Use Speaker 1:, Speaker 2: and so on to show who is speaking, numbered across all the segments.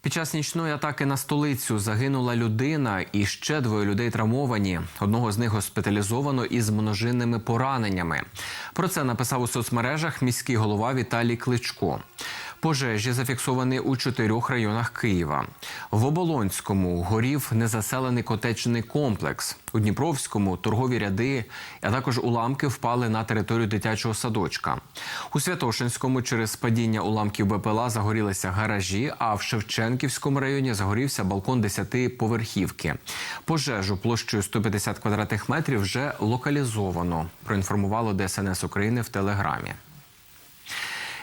Speaker 1: Під час нічної атаки на столицю загинула людина і ще двоє людей травмовані. Одного з них госпіталізовано із множинними пораненнями. Про це написав у соцмережах міський голова Віталій Кличко. Пожежі зафіксовані у чотирьох районах Києва. В Оболонському горів незаселений котечний комплекс. У Дніпровському торгові ряди, а також уламки впали на територію дитячого садочка. У Святошинському через падіння уламків БПЛА загорілися гаражі. А в Шевченківському районі загорівся балкон 10-поверхівки. Пожежу площею 150 квадратних метрів вже локалізовано. Проінформувало ДСНС України в телеграмі.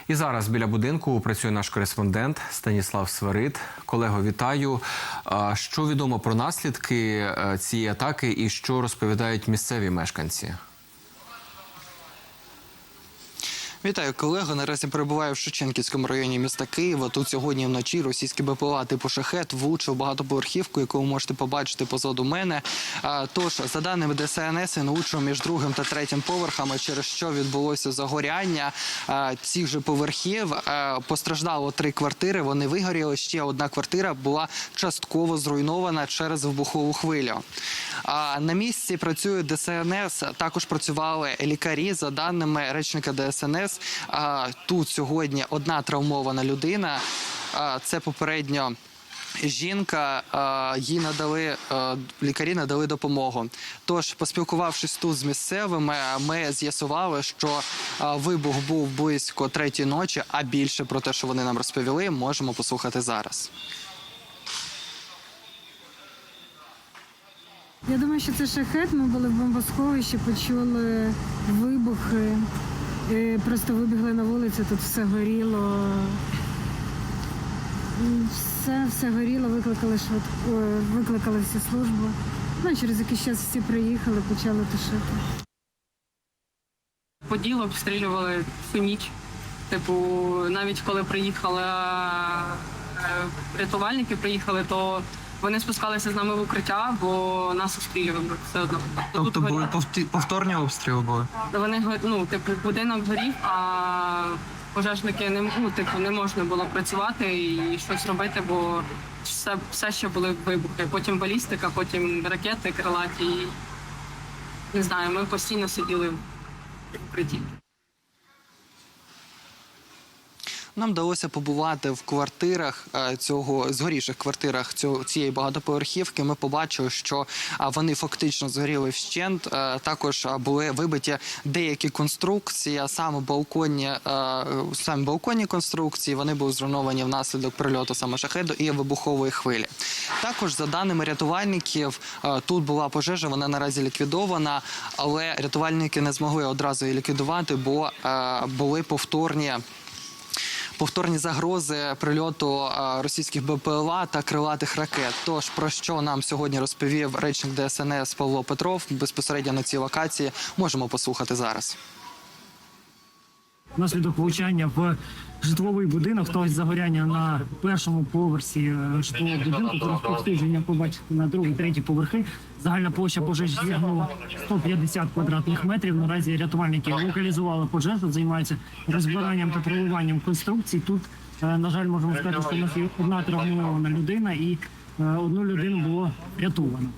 Speaker 1: І зараз біля будинку працює наш кореспондент Станіслав Сварит, Колего, вітаю. Що відомо про наслідки е, цієї атаки і що розповідають місцеві мешканці?
Speaker 2: Вітаю колего. Наразі перебуваю в Шевченківському районі міста Києва. Тут сьогодні вночі російські БПЛА типу шахет влучив багатоповерхівку, яку ви можете побачити позаду мене. Тож, за даними ДСНС, він влучив між другим та третім поверхами, через що відбулося загоряння цих же поверхів. Постраждало три квартири. Вони вигоріли. Ще одна квартира була частково зруйнована через вибухову хвилю. А на місці працює ДСНС. Також працювали лікарі. За даними речника ДСНС, а, тут сьогодні одна травмована людина. Це попередньо. Жінка їй надали лікарі надали допомогу. Тож, поспілкувавшись тут з місцевими, ми з'ясували, що вибух був близько третій ночі, а більше про те, що вони нам розповіли, можемо послухати зараз.
Speaker 3: Я думаю, що це шахет. Ми були в бомбосховищі, почули вибухи. І просто вибігли на вулицю, тут все горіло. Все, все горіло, викликали швидку, е, викликали всі служби. Ну, через якийсь час всі приїхали, почали тушити.
Speaker 4: Поділ обстрілювали всю ніч. Типу, навіть коли приїхали е, рятувальники, приїхали, то вони спускалися з нами в укриття, бо нас обстрілювали все одно.
Speaker 2: Тобто
Speaker 4: Тут
Speaker 2: були
Speaker 4: горі-
Speaker 2: повті- повторні обстріли були?
Speaker 4: Вони го- ну, типу, будинок горів, а пожежники не м- ну, типу, не можна було працювати і щось робити, бо все, все ще були вибухи. Потім балістика, потім ракети крилаті. Не знаю, ми постійно сиділи в укритті.
Speaker 2: Нам вдалося побувати в квартирах е, цього згорівших квартирах цього цієї багатоповерхівки. Ми побачили, що вони фактично згоріли вщент. Е, Також були вибиті деякі конструкції, саме балконні, е, самі балконні конструкції. Вони були зруйновані внаслідок прильоту саме шахеду і вибухової хвилі. Також за даними рятувальників, тут була пожежа. Вона наразі ліквідована, але рятувальники не змогли одразу її ліквідувати, бо були повторні повторні загрози прильоту російських БПЛА та крилатих ракет. Тож про що нам сьогодні розповів речник ДСНС Павло Петров безпосередньо на цій локації, можемо послухати зараз.
Speaker 5: Внаслідок влучання в житловий будинок, тобто загоряння на першому поверсі е, житлового будинку, при спостереження побачити на другий, третій поверхи. Загальна площа пожежі сягнула 150 квадратних метрів. Наразі рятувальники локалізували пожежу, займаються розбиранням та проливанням конструкцій. Тут, е, на жаль, можемо сказати, що у нас є одна травмована людина і е, одну людину було рятовано.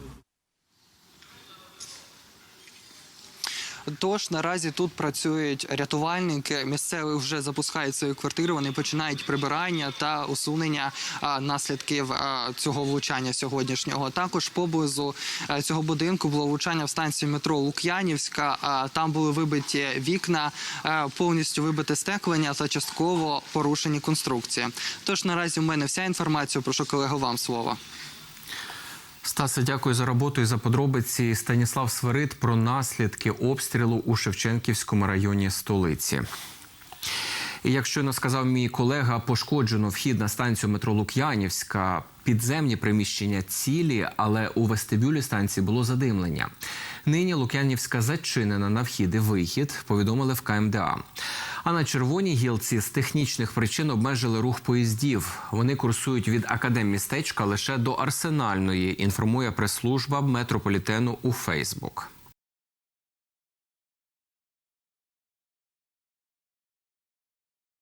Speaker 2: Тож наразі тут працюють рятувальники. Місцеві вже запускають свої квартири. Вони починають прибирання та усунення наслідків цього влучання сьогоднішнього. Також поблизу цього будинку було влучання в станції метро Лук'янівська. А, там були вибиті вікна, повністю вибите стеклення та частково порушені конструкції. Тож наразі в мене вся інформація. Прошу колего вам слово.
Speaker 1: Стасе, дякую за роботу і за подробиці. Станіслав Свирид про наслідки обстрілу у Шевченківському районі столиці. І як щойно сказав мій колега, пошкоджено вхід на станцію метро Лук'янівська. Підземні приміщення цілі, але у вестибюлі станції було задимлення. Нині Лук'янівська зачинена на вхід і вихід, повідомили в КМДА. А на червоній гілці з технічних причин обмежили рух поїздів. Вони курсують від академмістечка лише до арсенальної. Інформує прес-служба метрополітену у Фейсбук.